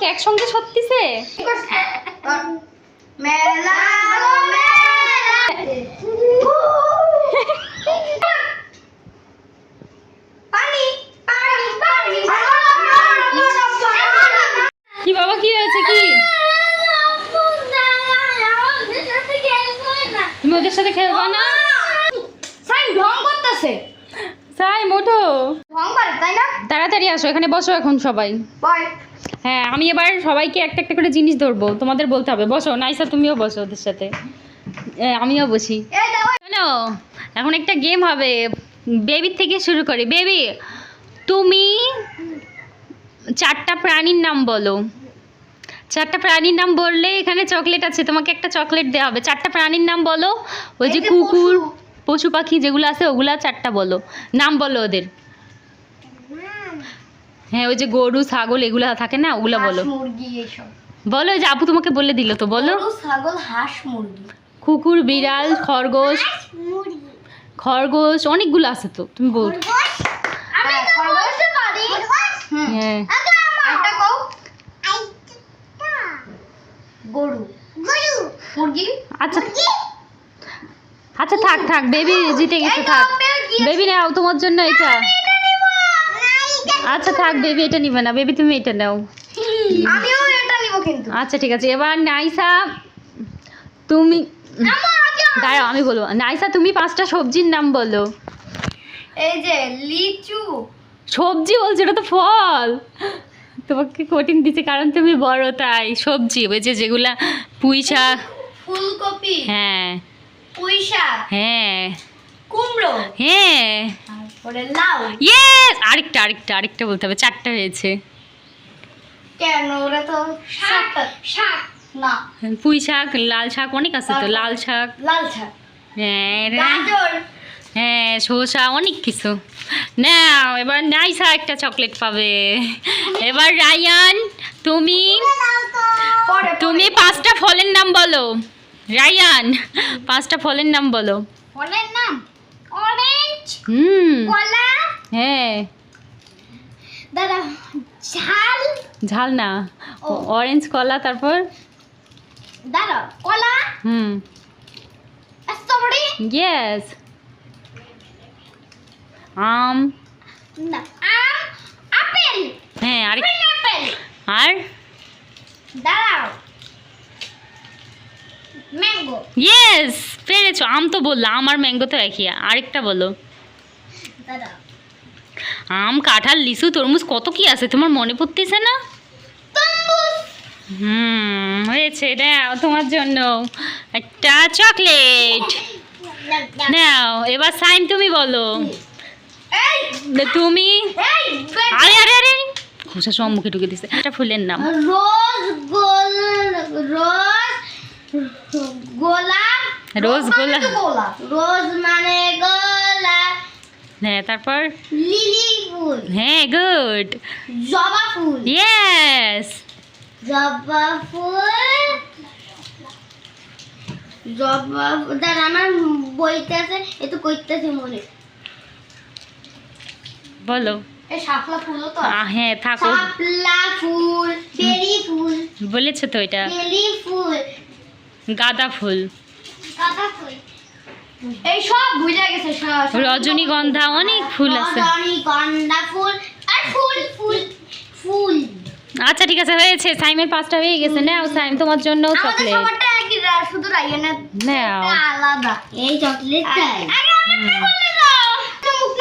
চোখ একসঙ্গে সত্যিছে? কি বাবা কি হয়েছে কি? তুমি ওদের সাথে খেলবা না? করতেছে। মোটো তাই না? তাড়াতাড়ি আসো এখানে বসো এখন সবাই। বয়। হ্যাঁ আমি এবার সবাইকে একটা একটা করে জিনিস ধরবো। তোমাদের বলতে হবে। বসো নাইসা তুমিও বসো ওদের সাথে। আমিও বসি। শোনো এখন একটা গেম হবে। বেবির থেকে শুরু করি। বেবি তুমি চারটা প্রাণীর নাম বলো। চারটা প্রাণীর নাম বললে এখানে চকলেট আছে। তোমাকে একটা চকলেট দেওয়া হবে। চারটা প্রাণীর নাম বলো। ওই যে কুকুর। পশু পাখি যেগুলো আছে ওগুলা চারটা বলো। নাম বলো ওদের। হ্যাঁ ওই যে গরু ছাগল এগুলো থাকে না ওগুলো বলো। হাঁস, মুরগি এইসব বলো ওই যে আপু তোমাকে বলে দিল তো বলো। ছাগল হাঁস মুরগি। কুকুর বিড়াল খরগোশ। খরগোশ অনেকগুলো আছে তো তুমি বল। আমি খরগোশ? পারি। হুম। হ্যাঁ। একটা কও। গরু। গরু। মুরগি? আচ্ছা। আচ্ছা থাক থাক বেবি জিতে গেছে থাক। বেবি নাও তোমার জন্য এটা। আচ্ছা থাক বেবি এটা নিবে না। বেবি তুমি এটা নাও। আমিও এটা নিব কিন্তু। আচ্ছা ঠিক আছে। এবার নাইসা তুমি দাঁড়াও আমি বলব। নাইসা তুমি পাঁচটা সবজির নাম বলো। এই যে লিচু। সবজি বলছো এটা তো ফল। তোমাকে কঠিন দিচ্ছে কারণ তুমি বড় তাই। সবজি ওই যে যেগুলা পুঁই শাক। ফুলকপি। হ্যাঁ। পুঁই শাক। হ্যাঁ। কুমড়ো। হ্যাঁ। তারপরে লাউ ইয়েস আরেকটা আরেকটা আরেকটা বলতে হবে। চারটা হয়েছে। কেন? ওরা তো শাক শাক। না। পুঁই শাক লাল শাক অনেক আছে তো লাল শাক। লাল শাক। হ্যাঁ। গাজর। হ্যাঁ শসা অনেক কিছু। নাও এবার নাইসা একটা চকলেট পাবে। এবার রায়ান তুমি তুমি পাঁচটা ফলের নাম বলো। রায়ান পাঁচটা ফলের নাম বলো। ফলের নাম? অরেঞ্জ হুম। কলা? হ্যাঁ। দাদা ঝাল? ঝাল না। অরেঞ্জ কলা তারপর? দাদা কলা? হুম। স্ট্রবেরি ইয়েস আম। না আম আপেল। হ্যাঁ আরেক পাইনাপেল আর? দাঁড়াও। ম্যাঙ্গো ইয়েস পেরেছ আম তো বললাম আম আর ম্যাঙ্গো তো একই আরেকটা বলো। আম কাঁঠাল লিচু তরমুজ কত কি আছে? তোমার মনে পড়তেছে না? হুম হয়েছে নাও তোমার জন্য একটা চকলেট। নাও এবার সাইন তুমি বলো। তুমি? আরে আরে আরে খোসা সব মুখে ঢুকে দিছে একটা ফুলের নাম। রোজ গোল রোজ গোলাপ রোজ মানে গোলাপ রোজ মানে গোলা। হ্যাঁ তারপর? লিলি ফুল। হ্যাঁ গুড। জবা ফুল। ইয়েস জবা ফুল। জবা দাঁড়া আমার বইতে আছে একটু কইতেছে মনে। বলো। শাপলা ফুলও তো হ্যাঁ থাকো শাপলা ফুল ফুল। বলেছে তো এটা। বেলি ফুল। গাঁদা ফুল। এই সব ভুলে গেছে সব। সব। রজনীগন্ধা অনেক ফুল আছে। রজনীগন্ধা ফুল আর ফুল ফুল ফুল। আচ্ছা ঠিক আছে হয়েছে। সাইমের পাঁচটা হয়ে গেছে। নাও সাইম তোমার জন্য চকলেট। শুধু রাইয়ানের নাও। আলাদা। এই চকলেটটাই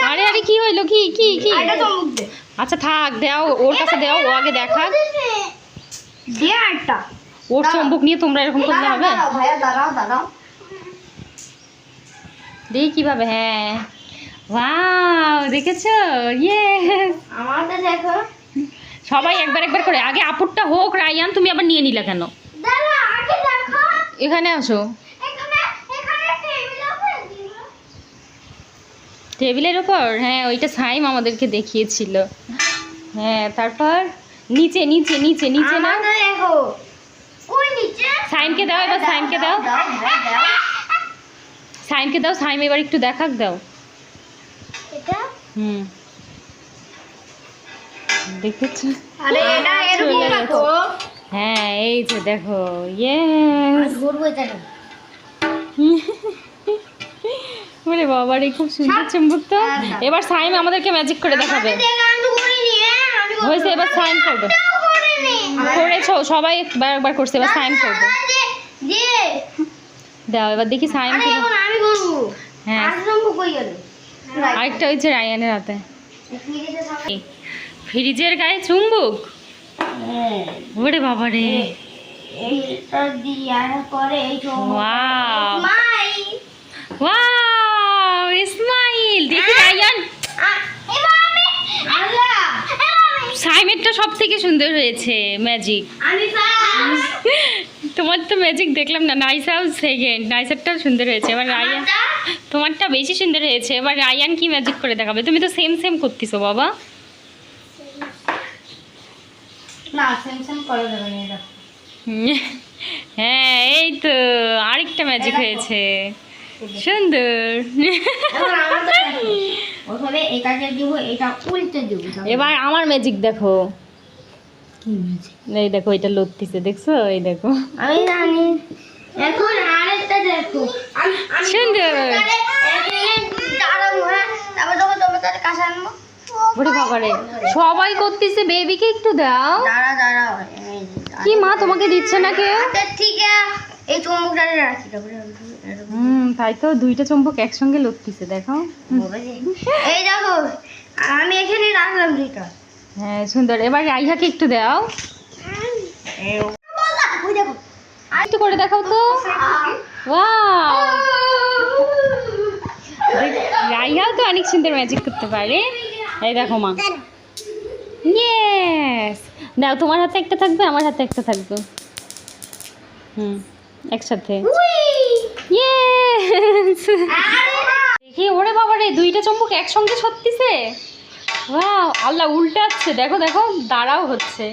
আরে আরে কি হইল? কি কি কি? আরে তো মুখ দে। আচ্ছা থাক দাও ওর কাছে দাও ও আগে দেখাক দে আরেকটা। ওর চম্বুক নিয়ে তোমরা এরকম করলে দাঁড়াও, হবে? দাঁড়াও দাঁড়াও। দেখি কীভাবে হ্যাঁ। ওয়াও দেখেছ? ইয়ে আমারটা দেখো। সবাই একবার একবার করে আগে আপুরটা হোক রায়ান তুমি আবার নিয়ে নিলা কেন? এখানে আসো। টেবিলের ওপর হ্যাঁ ওইটা সাইম আমাদেরকে দেখিয়েছিল। হ্যাঁ তারপর? নিচে নিচে নিচে নিচে না? সাইমকে দাও এবার সাইমকে দাও হ্যাঁ, দাও। সাইমকে দাও সাইম এবার একটু দেখাক দাও। এটা? হুম। দেখেছ। আরে এটা এরকম রাখো হ্যাঁ এই যে দেখো ইয়ে ঘুরবো এটা ওরে বাবা রে খুব সুন্দর চুম্বক তো হ্যাঁ। এবার সাইম আমাদেরকে ম্যাজিক করে দেখাবে। হ্যাঁ হয়েছে এবার সাইন করবে। করেছ সবাই একবার একবার করছে এবার সাইন করবে। দাও এবার দেখি কি করব হ্যাঁ।, হ্যাঁ। আরেকটা হয়েছে রায়ানের হাতে। ফ্রিজের গায়ে চুম্বুক? ওরে বাবা রে সাইমেটটা সব থেকে সুন্দর হয়েছে ম্যাজিক। তোমার তো ম্যাজিক দেখলাম না নাইসাও সেকেন্ড নাইসারটাও সুন্দর হয়েছে। এবার রায়ান তোমারটা বেশি সুন্দর হয়েছে। এবার রায়ান কি ম্যাজিক করে দেখাবে? তুমি তো সেম সেম করতেছো বাবা। না সেম সেম করা যাবে না হ্যাঁ এই তো আরেকটা ম্যাজিক হয়েছে। সুন্দর। এবার আমার ম্যাজিক দেখো। এই দেখো এটা লতিছে দেখছ? এই দেখো। আমি জানি। এখন আরেকটা দেখো। সুন্দর সবাই করতেছে বেবিকে একটু দাও। কি মা তোমাকে দিচ্ছে না কেউ? তাই তো দুইটা চুম্বক একসঙ্গে লটকিছে দেখো। এই দেখো আমি এখানে রাখলাম দুইটা। হ্যাঁ সুন্দর। এবার রাইহাকে একটু দাও। একটু করে দেখাও তো। রাইহাও তো অনেক সুন্দর ম্যাজিক করতে পারে। এই দেখো মা। ইয়েস দাও তোমার হাতে একটা থাকবে আমার হাতে একটা থাকবে। হুম একসাথে। ইয়েস দেখি ওরে বাবা রে দুইটা চম্বুক একসঙ্গে সত্যিছে ওয়াও আল্লাহ উল্টাচ্ছে। দেখো দেখো দাঁড়াও হচ্ছে।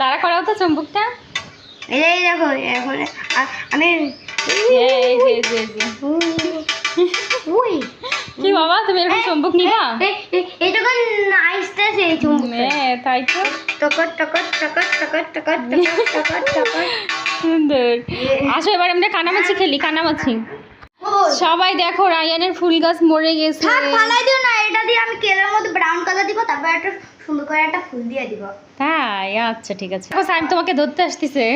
দাঁড়া করাও তো চম্বুকটা। এই দেখো এখন আমি কি বাবা তুমি এরকম চম্বুক নিবা? নাইসতেছে এই হ্যাঁ তাই তো। টকট টকট টকট টকট টকট টকট টকট টকট। সুন্দর। আসো এবার আমরা কানামাছি খেলি কানামাছি। সবাই দেখো রায়ানের ফুল গাছ মরে গেছে। থাক ফালাই দিও না এটা দিয়ে আমি কেলের মধ্যে ব্রাউন কালার দিব তারপর একটা সুন্দর করে একটা ফুল দিয়ে দিব। তাই? আচ্ছা ঠিক আছে। দেখো সাইম তোমাকে ধরতে আসতেছে।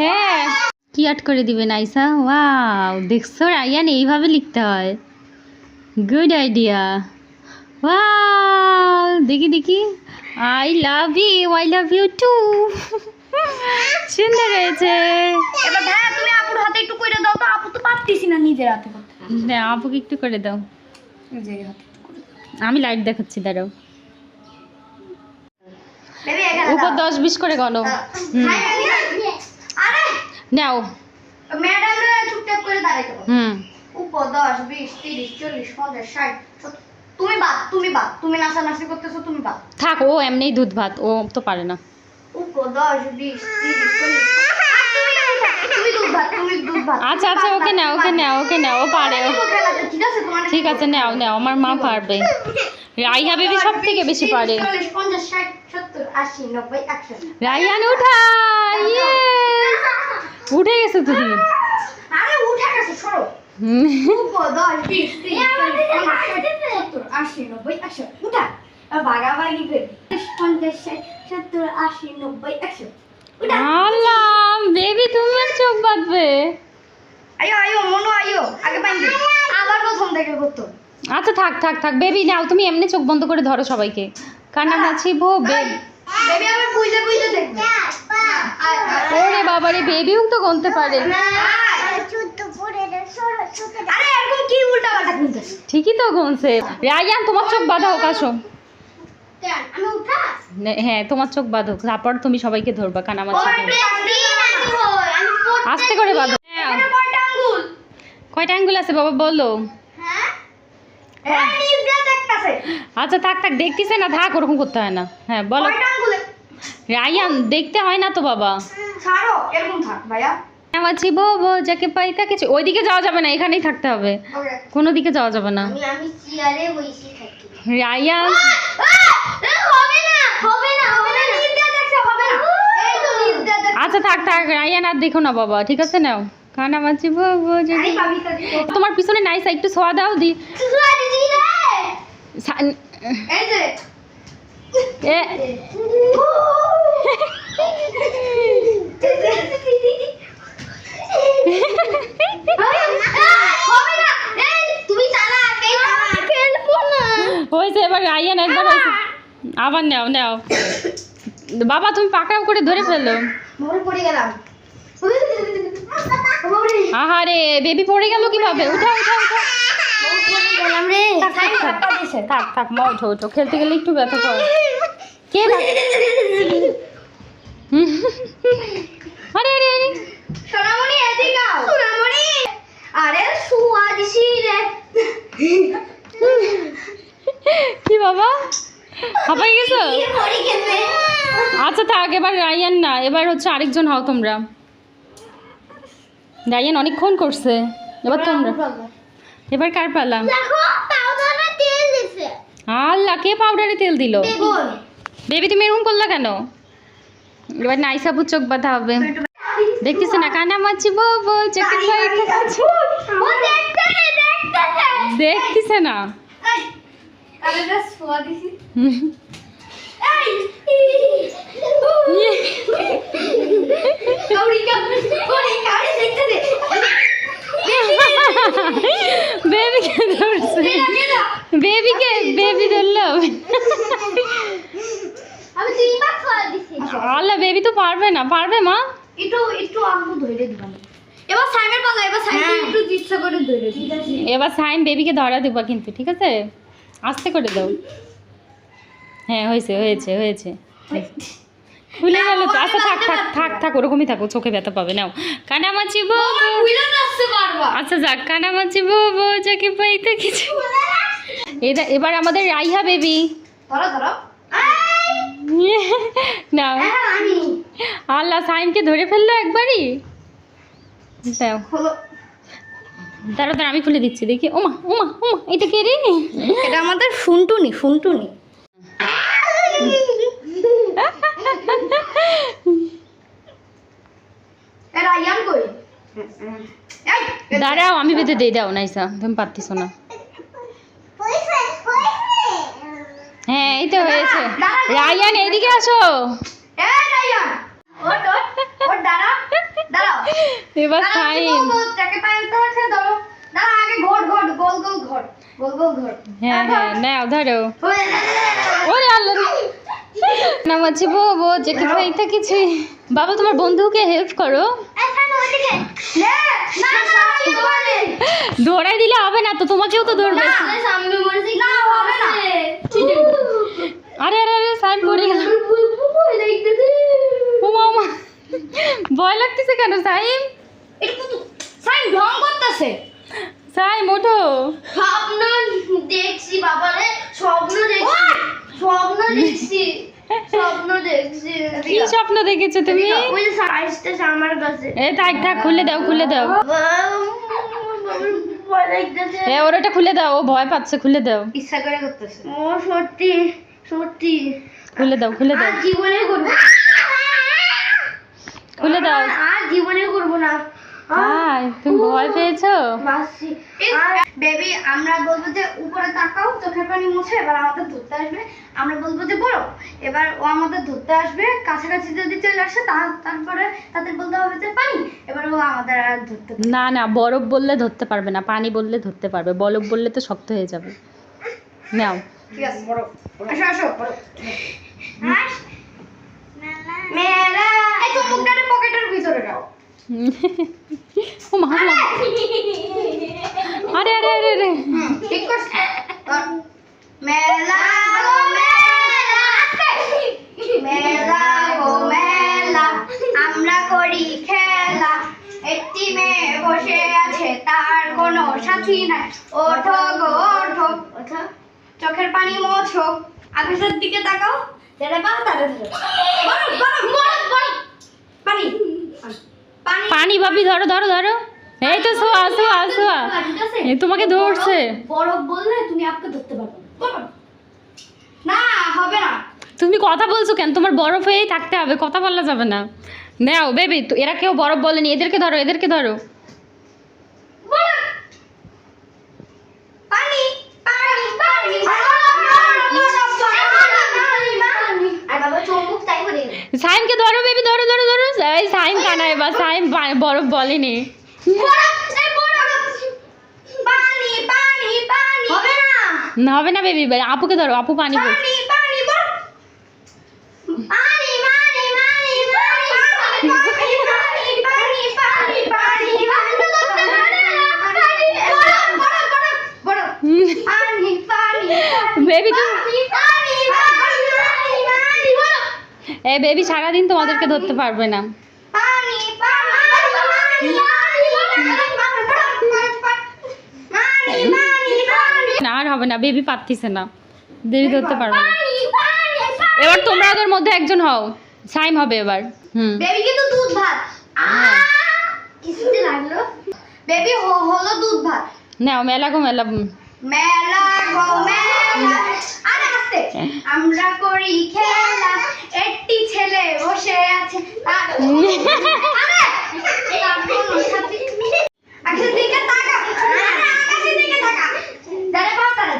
হ্যাঁ। কি আর্ট করে দিবে নাইসা। ওয়াও দেখছ রায়ান এইভাবে লিখতে হয়। গুড আইডিয়া ওয়াও দেখি দেখি। I love you I love you too সুন্দর হয়েছে এবার ভাইয়া তুমি আপুর হাতে একটু করে দাও তো আপু তো পারতিছি না নিজের হাতে করতে না, আপুকে একটু করে দাও। নিজের হাতে আমি লাইট দেখাচ্ছি দাঁড়াও। উপর দশ বিশ করে আরে! নাও। ম্যাডামরা চুপচাপ করে দাঁড়াইতে হুম। উপর দশ বিশ তিরিশ চল্লিশ পঞ্চাশ ষাট তুমি বাদ তুমি বাদ। তুমি নাচানাচি করতেছো তুমি বাদ। থাক ও এমনিই দুধ ভাত ও তো পারে না। উপর দশ বিশ তিরিশ চল্লিশ আচ্ছা আচ্ছা ওকে নাও ওকে নাও ওকে নাও ও পারে ঠিক আছে? নাও নাও আমার মা পারবে। রাইহা বেবি সব থেকে বেশি পারে। রাইহান উঠা! উঠে গেছে তুমি। বাগাবাগি পঞ্চাশ ষাট সত্তর আশি নব্বই একশো। আল্লাহ বেবি তুমি চোখ বাঁধবে। আয়ো আয়ো মনো আয়ো আগে পাইন আবার প্রথম থেকে করতো। আচ্ছা থাক থাক থাক বেবি নাও তুমি এমনি চোখ বন্ধ করে ধরো সবাইকে। কান্নাকাছি বো বেবি বেবি আবার বুঝতে বুঝতে দেখবে। ওরে বাবারে বেবিও তো গুনতে পারে। আরে এরকম কি উল্টা পাল্টা শুনতেছ ঠিকই তো গুনছে। রায়ান তোমার চোখ বাঁধা হোক আসো হ্যাঁ তোমার চোখ বাঁধো তারপর তুমি সবাইকে ধরবা কানামাছি আস্তে করে বাঁধো হ্যাঁ। কয়টা আঙ্গুল? আছে বাবা বলো। হ্যাঁ? হ্যাঁ আচ্ছা থাক থাক দেখতেছে না থাক ওরকম করতে হয় না। হ্যাঁ বলো। রায়ান দেখতে হয় না তো বাবা। ছাড়ো এরকম থাক বো বো যাকে পাই তাকে ওইদিকে যাওয়া যাবে না এখানেই থাকতে হবে। কোনো দিকে যাওয়া যাবে না। আমি আমি চেয়ারে বসে থাকি রায়ান? আচ্ছা থাক থাক রায়ান আর দেখো না বাবা ঠিক আছে নাও। খানা মাছি বাবু যদি তোমার পিছনে নাই একটু সোয়া দাও দি। এ। রায়ান একবার আবার নাও নাও। বাবা তুমি পাকড়াও করে ধরে ফেলল। ফেলো আহারে বেবি পড়ে গেল কীভাবে? উঠা উঠা উঠা। থাক থাক মা ওঠো ওঠো খেলতে গেলে একটু ব্যথা কর। কে আরে আরে আরে। সোনামণি এদিকে আও। সোনামণি। আরে শুয়া দিছি রে কি বাবা? হাঁপাই গেছো? আচ্ছা থাক এবার রায়ান না এবার হচ্ছে আরেকজন হও তোমরা। রায়ান অনেকক্ষণ করছে। এবার তোমরা এবার কার পালা? দেখো পাউডারে তেল দিছে। আল্লাহ কে পাউডারে তেল দিল? বেবি তুমি এরকম করলা কেন? এবার নাইসাবু চোখ বাঁধা হবে। দেখতেছি না কানা মাছি বাবু চোখে দেখতেছে না। বেবিকে ধরছে। বেবিকে বেবি ধরলো। আমি তিনবার শুয়া দিছি। আল্লাহ বেবি তো পারবে না। পারবে মা? একটু একটু আঙ্গু ধরে দিলাম এবার সাইমের পালা এবার সাইমের একটু ইচ্ছা করে ধরে এবার সাইম বেবিকে ধরা দেবা কিন্তু ঠিক আছে? আস্তে করে দাও। হ্যাঁ হয়েছে হয়েছে হয়েছে। খুলে গেল তো আচ্ছা থাক থাক থাক থাক ওরকমই থাকো চোখে ব্যথা পাবে নাও। বাবু পারবা আচ্ছা যাক কানামাছি বাবু যাকে পাইতে কিছু। এটা এবার আমাদের রাইহা বেবি। ধরো ধরো। নাও। হ্যাঁ আল্লাহ সাইমকে ধরে ফেলল একবারই? দাও দাঁড়া দাঁড়া আমি খুলে দিচ্ছি দেখি। ওমা ওমা ওমা এটা কে রে? এটা আমাদের ফুনটুনি ফুনটুনি। এটা ইয়ান কই? এই দাঁড়াও আমি বেঁধে দিয়ে দাও নাইসা তুমি পারতিস না। হ্যাঁ এই তো হয়েছে। রায়ান এদিকে আসো। রায়ান। ওট ওট ওট দাঁড়া দাঁড়াও। এবার তাকে পায়ে ধরো। দাঁড়া আগে ঘোর ঘোর গোল গোল ঘোর গোল গোল ঘোর। হ্যাঁ হ্যাঁ নাও ধরো। ওরে আল্লাহ নাম আছে বো বো যেতে পাইতে কিছু বাবা তোমার বন্ধুকে হেল্প করো। ধরাই দিলে হবে না তো তোমাকেও তো ধরবে। আরে আরে আরে সাইম পড়ে গেল। ভয় লাগতেছে কেন সাইম সাইম ওঠো। স্বপ্ন দেখছি বাবারে স্বপ্ন দেখছি স্বপ্ন দেখছি স্বপ্ন দেখছি। কি স্বপ্ন দেখেছ তুমি? ওই সাইজটা আমার কাছে। এ থাক থাক খুলে দাও খুলে দাও। এ ওর ওটা খুলে দাও ও ভয় পাচ্ছে খুলে দাও। ইচ্ছা করে করতেছে। ও সত্যি সত্যি। খুলে দাও খুলে দাও। জীবনে করব। খুলে দাও। আর জীবনে করব না। হাই তুমি ভয় পেয়েছ? বেবি আমরা বলব যে উপরে তাকাও চোখের পানি মুছে এবার আমাদের ধরতে আসবে। আমরা বলব যে বড় এবার ও আমাদের ধরতে আসবে কাছাকাছি যদি চলে আসে তা- তারপরে তাদের বলতে হবে যে পানি। এবার ও আমাদের আর ধরতে না। না বরফ বললে ধরতে পারবে না পানি বললে ধরতে পারবে। বরফ বললে তো শক্ত হয়ে যাবে। নাও। ঠিক আছে বড় আসো আসো বড় মেলা এই চুমুকটারে পকেটের ভিতরে রাখো ও মা মা। আরে আরে আরে আরে। ঠিক করছে। মেলা গো মেলা। মেলা গো মেলা আমরা করি খেলা। একটি মেয়ে বসে আছে তার কোনো সাথী নাই। ওঠো গো ওঠো। ওঠো। চোখের পানি মোছো। আকাশের দিকে তাকাও। যেটা পাও তারে ধরো। বরফ, বরফ, বরফ, বরফ। পানি। পানি। পানি ধরো ধরো ধরো। এই তো শোয়া ঠিক আছে এ তোমাকে ধরছে। বরফ বললে তুমি আপকে ধরতে পারবে। না হবে না। তুমি কথা বলছো কেন? তোমার বরফ হয়েই থাকতে হবে কথা বলা যাবে না। নাও বেবি এরা কেউ বরফ বলেনি। এদেরকে ধরো এদেরকে ধরো। সাইমকে ধরো বেবি ধরো ধরো ধরো। সাইম কানায় বা সাইম বরফ বলেনি। হবে না। বেবি আপুকে ধরো আপু পানি পানি। এ বেবি সারাদিন তোমাদেরকে ধরতে পারবে না। না আর হবে না বেবি পারতিছে না। দেরি ধরতে পারবে না। এবার তোমরা ওদের মধ্যে একজন হও। সাইম হবে এবার। হুম। বেবি কিন্তু দুধ ভাত। হ্যাঁ। কিছুতে লাগল? বেবি হলো দুধ ভাত। নাও মেলা গো মেলা। মেলা গো মেলা। আস্তে আমরা করি খেলা। একটি ছেলে বসে আছে আকাশের দিকে তাকা। আকাশের দিকে তাকা। যারে পাও তারা।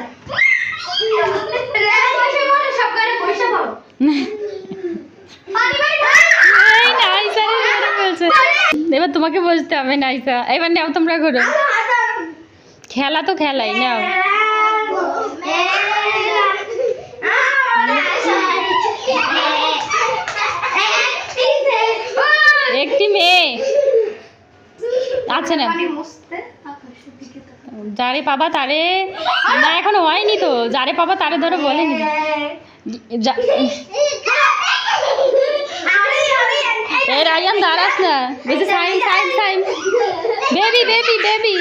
সব করে পাও। এবার তোমাকে বসতে হবে নাইসা। এবার নাও তোমরা করো খেলা তো খেলাই নাও। আচ্ছা না। যারে পাবা তারে না এখনও হয়নি তো। যারে পাবা তারে ধরো বলেনি যা- এই রায়ান দাঁড়াস না। বেশি সাইন সাইন সাইন বেবি বেবি বেবি।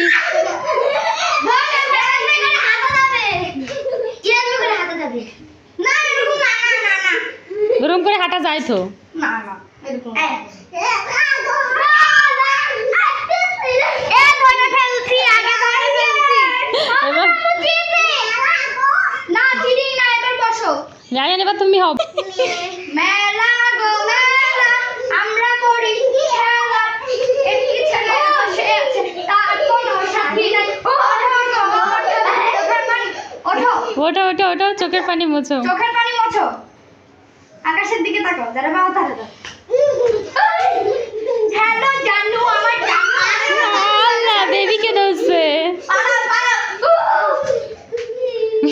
ওরকম করে হাঁটা যায় তো। এবার না চিনি না এবার বসো না তুমি হবে মেলা গো মেলা আমরা করি খেলা। একটি ছেলে বসে আছে তার কোনো সাথী নাই। ওঠো ওঠো ওঠো। ওটা ওটা ওটা চোখের পানি মোছো। চোখের পানি মোছো। আকাশের দিকে তাকাও যারা বাবা তারা দাও হ্যালো জানু আমার আল্লাহ বেবিকে ধরছে পালা পালা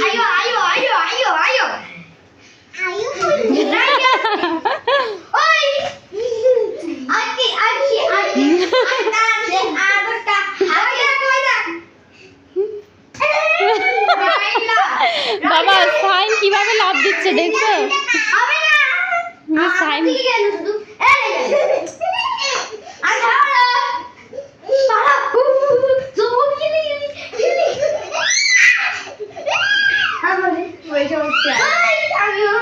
আয়ো আয়ো আয়ো আয়ো আয়ো আয়ো ওই আকি আকি আকি আটাতে আটটা আগে কই যা বাবা সাইন কীভাবে লাভ দিচ্ছে দেখছ হবে না না, সাইন ঠিক আছে শুধু এই আর ছাড়ো পালা জমুক গেলি গেলি আমারে ওই সমস্যা আমিও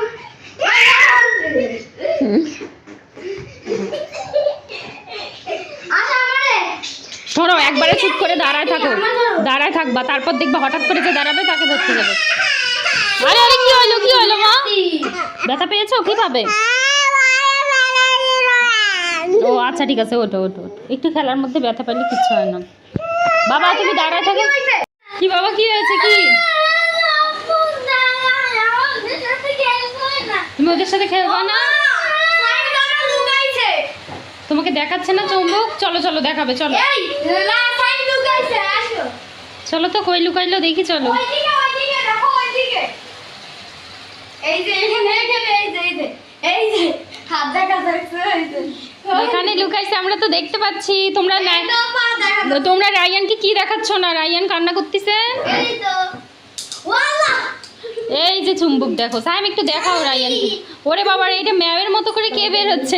আমারে। শোনো একবারে চুপ করে দাঁড়ায় থাকো। দাঁড়ায় থাকবা তারপর দেখবা হঠাৎ করে যে দাঁড়াবে তাকে ধরতে যাবে। আরে আরে কি হলো কি হলো মা? ব্যথা পেয়েছ? কীভাবে ও আচ্ছা ঠিক আছে ওটো ওটো। একটু খেলার মধ্যে ব্যথা পেলে কিচ্ছু হয় না। বাবা তুমি দাঁড়ায় থাকো। কি বাবা কি হয়েছে কি? তুমি ওদের সাথে খেলবা না? তোমাকে দেখাচ্ছে না চুম্বক? চলো চলো দেখাবে চলো। চলো তো কই লুকাইলো দেখি চলো। এখানে লুকাইছে আমরা তো দেখতে পাচ্ছি। তোমরা। তোমরা রায়ানকে কি দেখাচ্ছ না? রায়ান কান্না করতেছে? এই যে চুম্বুক দেখো। সাইম একটু দেখাও রায়ানকে। ওরে বাবা রে, এটা ম্যাওয়ের মতো করে কে বের হচ্ছে?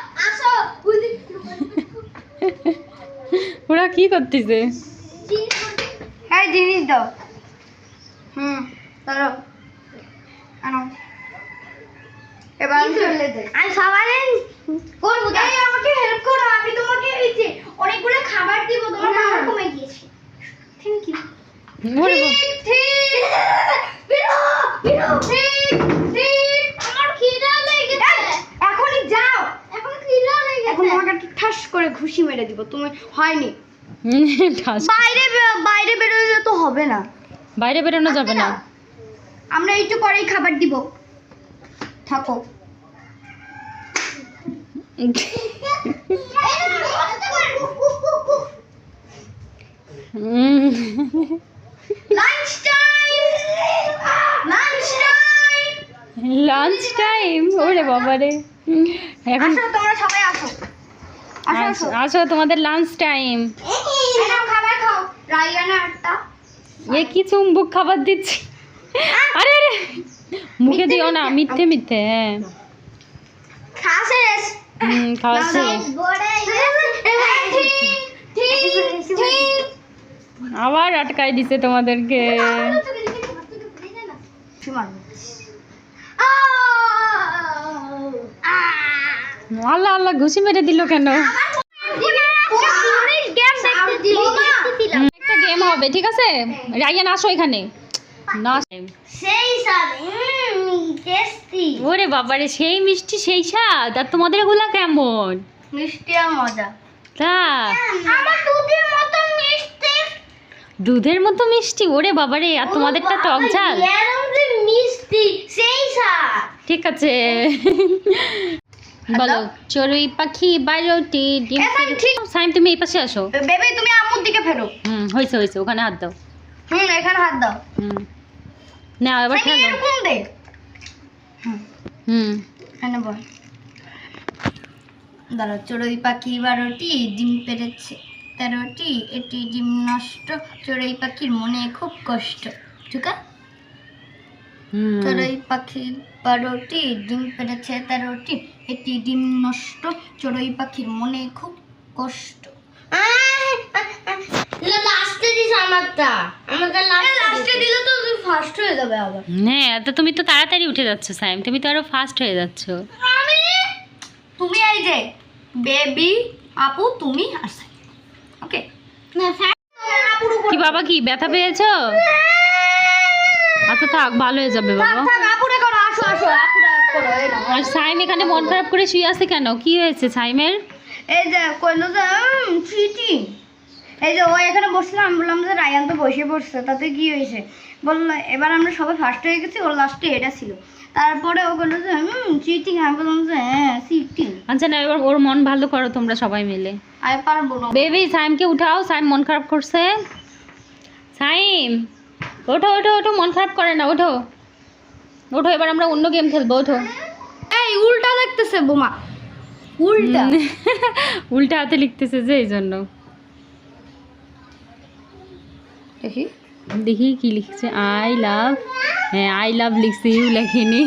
ওরা কি করতেছে? এই জিনিস দাও। হুম ধরো। আনো। এবার আমি সবাই করব এই আমাকে হেল্প করো আমি তোমাকে এই অনেকগুলো খাবার দিব তোমার খাবার কমে গিয়েছে থ্যাংক ইউ ওরে বাবা। ঠিক ঠিক বেরো বেরো ঠিক ঠিক আমার খিদা লেগেছে। এখনই যাও। এখন তোমাকে ঠাস করে ঘুষি মেরে দিব তুমি হয়নি। ঠাস। বাইরে বাইরে বেরোলে তো হবে না। বাইরে বেরোনো যাবে না। আমরা একটু পরেই খাবার দিব। থাকো। Lunch time lunch time lunch time ওরে বাবা রে এখন আসো তোমরা সবাই আসো। আসো আসো আস- আসো তোমাদের লাঞ্চ টাইম খাবার খাও। রাইয়ানা আটটা। এ কি চুম্বুক খাবার দিচ্ছি? আরে আরে। মুখে দিও না মিথ্যে। মিথ্যে হ্যাঁ। খা শেষ। হুম খাওয়া শেষ। আবার আটকাই দিছে তোমাদেরকে। আল্লাহ আল্লাহ ঘুষি মেরে দিল কেন? একটা গেম হবে ঠিক আছে? রাইয়ান আসো এখানে। না ওরে বাবারে সেই মিষ্টি সেই স্বাদ। আর তোমাদের ওগুলা কেমন? মিষ্টি আর মজা তা। দুধের মতো মিষ্টি দুধের মতো মিষ্টি ওরে বাবারে আর তোমাদেরটা টক ঝাল। মিষ্টি সেই ঠিক আছে। বলো চড়ুই পাখি বারোটি ডিম সাইম তুমি এই পাশে আসো। বেবি তুমি আম্মুর দিকে ফেরো। হুম হয়েছে হয়েছে ওখানে হাত দাও। হুম এখানে হাত দাও। হুম। না এবার খেলো। এরকম দে। হুম। এখানে বল। দাঁড়া চড়ুই পাখি বারোটি ডিম পেরেছে তেরোটি এটি ডিম নষ্ট। চড়ুই পাখির মনে খুব কষ্ট। ঠিক আছে চড়ুই পাখি বারোটি ডিম পেরেছে তেরোটি। এটি ডিম নষ্ট চড়ুই পাখির মনে খুব কষ্ট। লাস্টে দিস আমারটা। আমাদের লাস্টে দিলে তো তুই ফার্স্ট হয়ে যাবে আবার। হ্যাঁ তো তুমি তো তাড়াতাড়ি উঠে যাচ্ছ সাইম। তুমি তো আরও ফাস্ট হয়ে যাচ্ছ। আমি? তুমি এই যে বেবি আপু তুমি আর ওকে কি বাবা কি ব্যথা পেয়েছ? আচ্ছা থাক ভালো হয়ে যাবে বাবা। আপুরে করো আসো আসো আপুরে করো এই। আর সাইম এখানে মন খারাপ করে শুয়ে আছে কেন? কি হয়েছে সাইমের? এই যে কইলো যে চিটি এই যে ও এখানে বসলাম আমি বললাম যে রায়ান তো বসে পড়ছে তাতে কি হয়েছে? বলল এবার আমরা সবাই ফার্স্ট হয়ে গেছি ওর লাস্টে এটা ছিল। তারপরে ও বলল যে হুম চিটিং আমি বললাম যে হ্যাঁ চিটিং আচ্ছা না এবার ওর মন ভালো করো তোমরা সবাই মিলে। আমি পারব না বেবি সাইমকে উঠাও সাইম মন খারাপ করছে। সাইম ওঠো ওঠো ওঠো মন খারাপ করে না ওঠো। ওঠো এবার আমরা অন্য গেম খেলব ওঠো। এই উল্টা দেখতেছে বোমা। উল্টা। উল্টা হাতে লিখতেছে যে এই জন্য। দেখি। দেখি কি লিখছে আই লাভ হ্যাঁ আই লাভ লিখছে ইউ লেখেনি।